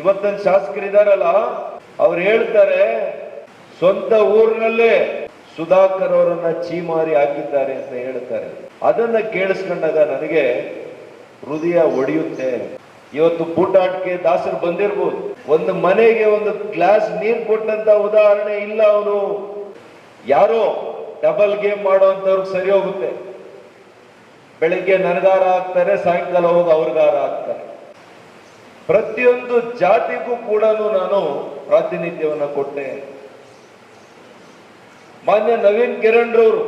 ಇವತ್ತಿನ ಶಾಸಕರಿದಾರಲ್ಲ ಅವ್ರು ಹೇಳ್ತಾರೆ, ಸ್ವಂತ ಊರಿನಲ್ಲೇ ಸುಧಾಕರ್ ಅವರನ್ನ ಚೀಮಾರಿ ಹಾಕಿದ್ದಾರೆ ಅಂತ ಹೇಳ್ತಾರೆ. ಅದನ್ನ ಕೇಳಿಸ್ಕೊಂಡಾಗ ನನಗೆ ಹೃದಯ ಒಡೆಯುತ್ತೆ. ಇವತ್ತು ಬೂಟಾಟಕ್ಕೆ ದಾಸರು ಬಂದಿರ್ಬೋದು. ಒಂದು ಮನೆಗೆ ಒಂದು ಗ್ಲಾಸ್ ನೀರ್ ಕೊಟ್ಟಂತ ಉದಾಹರಣೆ ಇಲ್ಲ ಅವನು. ಯಾರೋ ಡಬಲ್ ಗೇಮ್ ಮಾಡೋಂಥವ್ರಿಗೆ ಸರಿ ಹೋಗುತ್ತೆ. ಬೆಳಿಗ್ಗೆ ನನಗಾರ ಹಾಕ್ತಾರೆ ಸಾಯಂಕಾಲ ಹೋಗಿ ಅವ್ರಿಗಾರ ಹಾಕ್ತಾರೆ ಪ್ರತಿಯೊಂದು ಜಾತಿಗೂ ಕೂಡ ನಾನು ಪ್ರಾತಿನಿಧ್ಯವನ್ನು ಕೊಟ್ಟೆ. ಮಾನ್ಯ ನವೀನ್ ಕಿರಣ್ ರವರು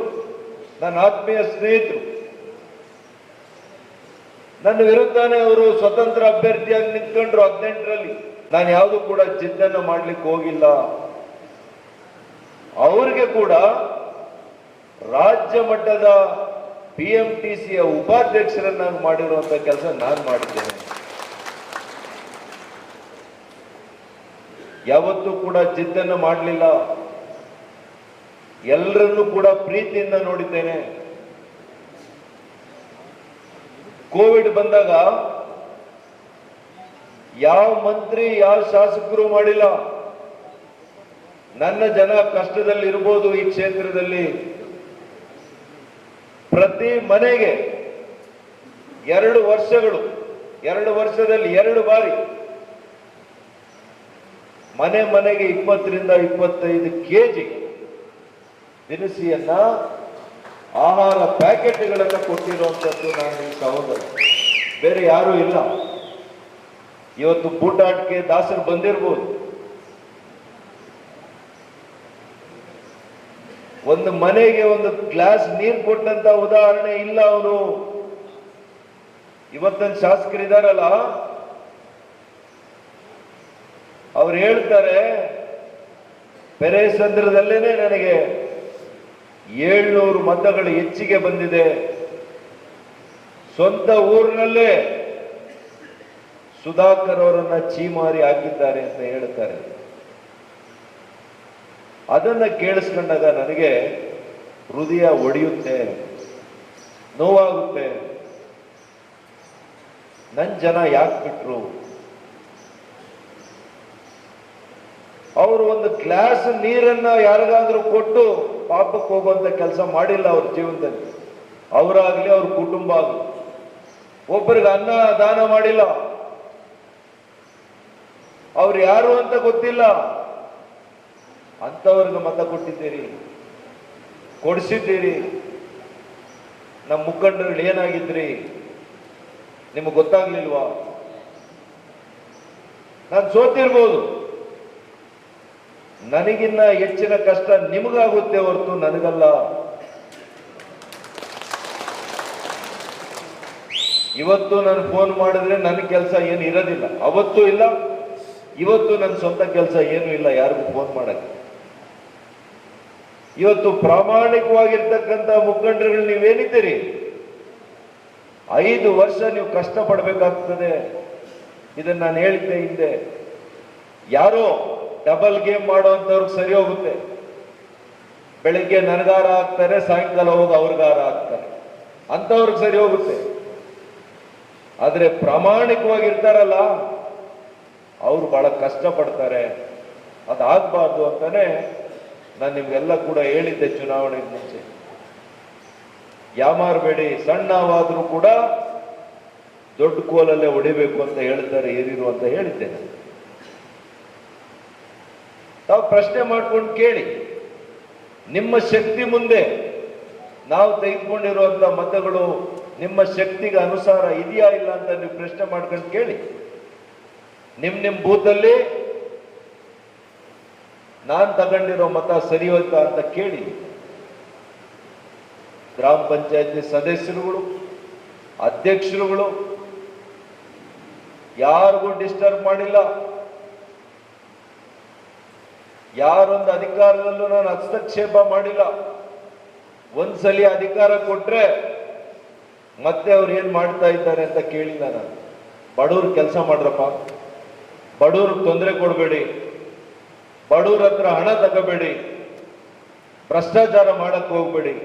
ನನ್ನ ಆತ್ಮೀಯ ಸ್ನೇಹಿತರು, ನನ್ನ ವಿರುದ್ಧನೇ ಅವರು ಸ್ವತಂತ್ರ ಅಭ್ಯರ್ಥಿಯಾಗಿ ನಿಂತ್ಕೊಂಡ್ರು ಹದಿನೆಂಟರಲ್ಲಿ. ನಾನು ಯಾವುದು ಕೂಡ ಚಿಂತನೆ ಮಾಡ್ಲಿಕ್ಕೆ ಹೋಗಿಲ್ಲ. ಅವ್ರಿಗೆ ಕೂಡ ರಾಜ್ಯ ಮಟ್ಟದ ಪಿ ಎಂ ಟಿ ಸಿಯ ಉಪಾಧ್ಯಕ್ಷರನ್ನಾಗಿ ಮಾಡಿರುವಂತ ಕೆಲಸ ನಾನು ಮಾಡಿದ್ದೇನೆ. ಯಾವತ್ತೂ ಕೂಡ ಜಿದ್ದನ್ನು ಮಾಡಲಿಲ್ಲ. ಎಲ್ಲರನ್ನೂ ಕೂಡ ಪ್ರೀತಿಯಿಂದ ನೋಡಿದ್ದೇನೆ. ಕೋವಿಡ್ ಬಂದಾಗ ಯಾವ ಮಂತ್ರಿ, ಯಾವ ಶಾಸಕರು ಮಾಡಿಲ್ಲ. ನನ್ನ ಜನ ಕಷ್ಟದಲ್ಲಿ ಇರ್ಬೋದು ಈ ಕ್ಷೇತ್ರದಲ್ಲಿ. ಪ್ರತಿ ಮನೆಗೆ ಎರಡು ವರ್ಷಗಳು, ಎರಡು ವರ್ಷದಲ್ಲಿ ಎರಡು ಬಾರಿ ಮನೆ ಮನೆಗೆ ಇಪ್ಪತ್ತರಿಂದ ಇಪ್ಪತ್ತೈದು ಕೆ ಜಿ ದಿನಸಿಯನ್ನ ಆಹಾರ ಪ್ಯಾಕೆಟ್ಗಳನ್ನು ಕೊಟ್ಟಿರುವಂಥದ್ದು ನಾನು ಈ ಸಹೋದರ. ಬೇರೆ ಯಾರೂ ಇಲ್ಲ. ಇವತ್ತು ಬೂಟಾಟಕ್ಕೆ ದಾಸರು ಬಂದಿರ್ಬೋದು. ಒಂದು ಮನೆಗೆ ಒಂದು ಗ್ಲಾಸ್ ನೀರು ಕೊಟ್ಟಂತ ಉದಾಹರಣೆ ಇಲ್ಲ ಅವರು ಇವತ್ತಿನ ಶಾಸಕರಿದಾರಲ್ಲ ಅವ್ರು ಹೇಳ್ತಾರೆ ಪೆರೇಸಂದ್ರದಲ್ಲೇನೆ ನನಗೆ ಏಳ್ನೂರು ಮತಗಳು ಹೆಚ್ಚಿಗೆ ಬಂದಿದೆ. ಸ್ವಂತ ಊರಿನಲ್ಲೇ ಸುಧಾಕರ್ ಅವರನ್ನ ಚೀಮಾರಿ ಹಾಕಿದ್ದಾರೆ ಅಂತ ಹೇಳ್ತಾರೆ. ಅದನ್ನ ಕೇಳಿಸ್ಕೊಂಡಾಗ ನನಗೆ ಹೃದಯ ಒಡೆಯುತ್ತೆ, ನೋವಾಗುತ್ತೆ. ನನ್ನ ಜನ ಯಾಕೆ ಬಿಟ್ರು? ಅವರು ಒಂದು ಗ್ಲಾಸ್ ನೀರನ್ನ ಯಾರಿಗಾದ್ರೂ ಕೊಟ್ಟು ಪಾಪಕ್ಕೆ ಹೋಗುವಂತ ಕೆಲಸ ಮಾಡಿಲ್ಲ ಅವ್ರ ಜೀವನದಲ್ಲಿ. ಅವರಾಗ್ಲಿ ಅವ್ರ ಕುಟುಂಬ ಆಗ್ಲಿ. ಒಬ್ಬರಿಗೆ ಅನ್ನ ದಾನ ಮಾಡಿಲ್ಲ. ಅವ್ರು ಯಾರು ಅಂತ ಗೊತ್ತಿಲ್ಲ. ಅಂತವ್ರಿಗೆ ಮತ ಕೊಟ್ಟಿದ್ದೀರಿ. ಕೊಡಿಸಿದ್ದೀರಿ. ನಮ್ಮ ಮುಖಂಡರುಗಳು ಏನಾಗಿದ್ರಿ? ನಿಮಗೆ ಗೊತ್ತಾಗ್ಲಿಲ್ವಾ? ನಾನು ಸೋತಿರ್ಬೋದು. ನನಗಿನ್ನ ಹೆಚ್ಚಿನ ಕಷ್ಟ ನಿಮಗಾಗುತ್ತೆ ಹೊರತು ನನಗಲ್ಲ. ಇವತ್ತು ನಾನು ಫೋನ್ ಮಾಡಿದ್ರೆ ನನ್ನ ಕೆಲಸ ಏನು ಇರೋದಿಲ್ಲ. ಅವತ್ತು ಇಲ್ಲ, ಇವತ್ತು ನನ್ನ ಸ್ವಂತ ಕೆಲಸ ಏನು ಇಲ್ಲ, ಯಾರಿಗೂ ಫೋನ್ ಮಾಡಕ್ಕೆ. ಇವತ್ತು ಪ್ರಾಮಾಣಿಕವಾಗಿರ್ತಕ್ಕಂಥ ಮುಖಂಡರುಗಳು ನೀವೇನಿದ್ದೀರಿ? ಐದು ವರ್ಷ ನೀವು ಕಷ್ಟ ಪಡಬೇಕಾಗ್ತದೆ ಇದನ್ನ ನಾನು ಹೇಳಿದ್ದೆ ಹಿಂದೆ. ಯಾರೋ ಡಬಲ್ ಗೇಮ್ ಮಾಡುವಂತವ್ರಿಗೆ ಸರಿ ಹೋಗುತ್ತೆ. ಬೆಳಿಗ್ಗೆ ನನಗಾರ ಆಗ್ತಾರೆ, ಸಾಯಂಕಾಲ ಹೋಗಿ ಅವ್ರಿಗಾರ ಆಗ್ತಾರೆ. ಅಂಥವ್ರಿಗೆ ಸರಿ ಹೋಗುತ್ತೆ. ಆದರೆ ಪ್ರಾಮಾಣಿಕವಾಗಿರ್ತಾರಲ್ಲ, ಅವರು ಬಹಳ ಕಷ್ಟಪಡ್ತಾರೆ. ಅದಾಗಬಾರ್ದು ಅಂತಾನೆ ನಾನು ನಿಮ್ಗೆಲ್ಲ ಕೂಡ ಹೇಳಿದ್ದೆ ಚುನಾವಣೆಗೆ ಮುಂಚೆ. ಯಾಮಾರಬೇಡಿ, ಸಣ್ಣವಾದರೂ ಕೂಡ ದೊಡ್ಡ ಕೋಲಲ್ಲೇ ಹೊಡಿಬೇಕು ಅಂತ ಹೇಳ್ತಾರೆ ಹಿರಿಯರು ಅಂತ ಹೇಳಿದ್ದೇನೆ ತಾವು ಪ್ರಶ್ನೆ ಮಾಡ್ಕೊಂಡು ಕೇಳಿ. ನಿಮ್ಮ ಶಕ್ತಿ ಮುಂದೆ ನಾವು ತೆಗೆದುಕೊಂಡಿರುವಂಥ ಮತಗಳು ನಿಮ್ಮ ಶಕ್ತಿಗೆ ಅನುಸಾರ ಇದೆಯಾ ಇಲ್ಲ ಅಂತ ನೀವು ಪ್ರಶ್ನೆ ಮಾಡ್ಕೊಂಡು ಕೇಳಿ. ನಿಮ್ಮ ನಿಮ್ಮ ಬೂತಲ್ಲಿ ನಾನು ತಗೊಂಡಿರೋ ಮತ ಸರಿ ಹೋಯ್ತಾ ಅಂತ ಕೇಳಿ. ಗ್ರಾಮ ಪಂಚಾಯತಿ ಸದಸ್ಯರುಗಳು, ಅಧ್ಯಕ್ಷರುಗಳು, ಯಾರಿಗೂ ಡಿಸ್ಟರ್ಬ್ ಮಾಡಿಲ್ಲ. ಯಾರೊಂದು ಅಧಿಕಾರದಲ್ಲೂ ನಾನು ಹಸ್ತಕ್ಷೇಪ ಮಾಡಿಲ್ಲ. ಒಂದ್ಸಲಿ ಅಧಿಕಾರ ಕೊಟ್ರೆ ಮತ್ತೆ ಅವ್ರು ಏನ್ ಮಾಡ್ತಾ ಇದ್ದಾರೆ ಅಂತ ಕೇಳಿಲ್ಲ ನಾನು. ಬಡವ್ರ ಕೆಲಸ ಮಾಡ್ರಪ್ಪ. ಬಡವ್ರಿಗೆ ತೊಂದರೆ ಕೊಡಬೇಡಿ. ಬಡವ್ರ ಹತ್ರ ಹಣ ತಗೋಬೇಡಿ. ಭ್ರಷ್ಟಾಚಾರ ಮಾಡಕ್ ಹೋಗ್ಬೇಡಿ.